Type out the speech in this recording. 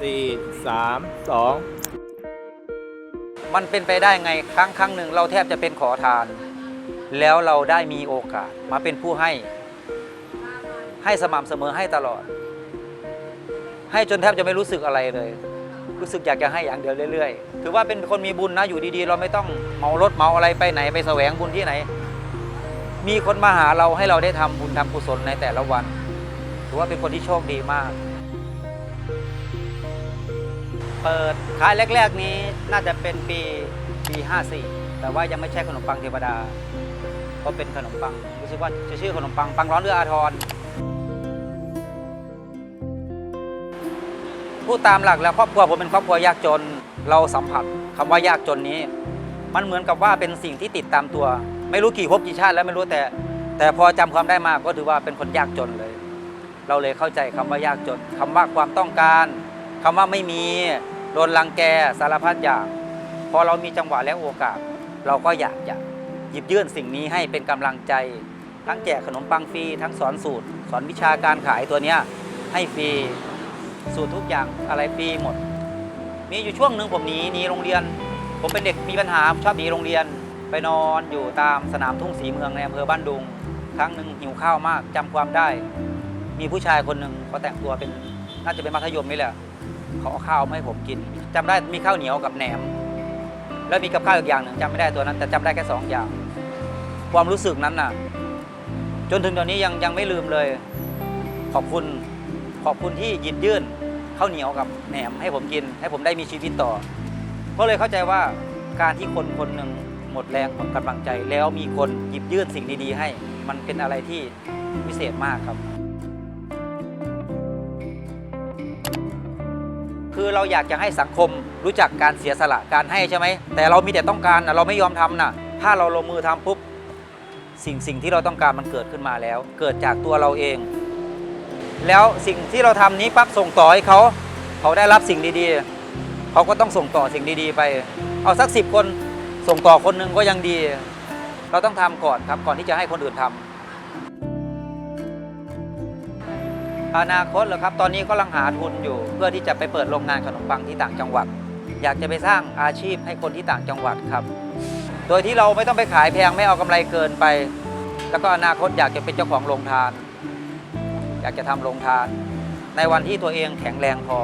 สี่สามสองมันเป็นไปได้ไงครั้งครั้งหนึ่งเราแทบจะเป็นขอทาน แล้วเราได้มีโอกาสมาเป็นผู้ให้ ให้สม่ำเสมอให้ตลอด ให้จนแทบจะไม่รู้สึกอะไรเลย รู้สึกอยากจะให้อย่างเดียวเรื่อยๆ ถือว่าเป็นคนมีบุญนะอยู่ดีๆ เราไม่ต้องเมารถเมาอะไรไปไหนไปแสวงบุญที่ไหน มีคนมาหาเราให้เราได้ทำบุญทำกุศลในแต่ละวัน ถือว่าเป็นคนที่โชคดีมาก เปิดขายแรก ๆ นี้น่าจะเป็นปีปี 54 แต่ว่ายังไม่ใช่ขนมปังเทวดา ก็เป็นขนมปังรู้สึกว่าจะชื่อขนมปังปังร้อนเรืออาทรพูดตามหลักแล้วครอบครัวผมเป็นครอบครัวยากจนเราสัมผัสคำว่ายากจนนี้ มันเหมือนกับว่าเป็นสิ่งที่ติดตามตัว ไม่รู้กี่ภพกี่ชาติแล้วไม่รู้แต่ แต่พอจำความได้มากก็ถือว่าเป็นคนยากจนเลย เราเลยเข้าใจคำว่ายากจนคำว่าความต้องการคำว่าไม่มี โดนรังแกสารพัดอย่างพอเรามีจังหวะและโอกาส เราก็อยากจะหยิบยื่นสิ่งนี้ให้เป็นกำลังใจ ทั้งแจกขนมปังฟรีทั้งสอนสูตร สอนวิชาการขายตัวเนี้ยให้ฟรีสูตรทุกอย่างอะไรฟรีหมด มีอยู่ช่วงหนึ่งผมหนีหนีโรงเรียน ผมเป็นเด็กมีปัญหาชอบหนีโรงเรียนไปนอนอยู่ตามสนามทุ่งสีเมืองในอำเภอบ้านดุง ครั้งหนึ่งหิวข้าวมากจำความได้ มีผู้ชายคนหนึ่งเขาแต่งตัวเป็นน่าจะเป็นมัธยมนี่แหละ เขาเอาข้าวมาให้ผมกินจำได้มีข้าวเหนียวกับแหนม แล้วมีกับข้าวอีกอย่างหนึ่งจำไม่ได้ตัวนั้น แต่จำได้แค่สองอย่าง ความรู้สึกนั้นน่ะ จนถึงตอนนี้ยังยังไม่ลืมเลย ขอบคุณขอบคุณที่หยิบยื่นข้าวเหนียวกับแหนมให้ผมกิน ให้ผมได้มีชีวิตต่อ ก็เลยเข้าใจว่าการที่คนคนหนึ่งหมดแรงหมดกำลังใจ แล้วมีคนหยิบยื่นสิ่งดีๆ ให้ มันเป็นอะไรที่พิเศษมากครับ คือเราอยากจะให้สังคมรู้จักการเสียสละการให้ใช่ไหมแต่เรามีแต่ต้องการนะเราไม่ยอมทำนะถ้าเราลงมือทำปุ๊บสิ่งสิ่งที่เราต้องการมันเกิดขึ้นมาแล้ว เกิดจากตัวเราเอง แล้วสิ่งที่เราทำนี้ปั๊บส่งต่อให้เขาเขาได้รับสิ่งดีๆ เขาก็ต้องส่งต่อสิ่งดีๆ ไป เอาสักสิบคนส่งต่อคนหนึ่งก็ยังดี เราต้องทำก่อนครับก่อนที่จะให้คนอื่นทำ อนาคตเหรอครับ ตอนนี้ก็ลังหาทุนอยู่ เพื่อที่จะไปเปิดโรงงานขนมปังที่ต่างจังหวัด อยากจะไปสร้างอาชีพให้คนที่ต่างจังหวัดครับ โดยที่เราไม่ต้องไปขายแพงไม่เอากำไรเกินไป แล้วก็อนาคตอยากจะเป็นเจ้าของโรงทาน อยากจะทำโรงทาน ในวันที่ตัวเองแข็งแรงพอ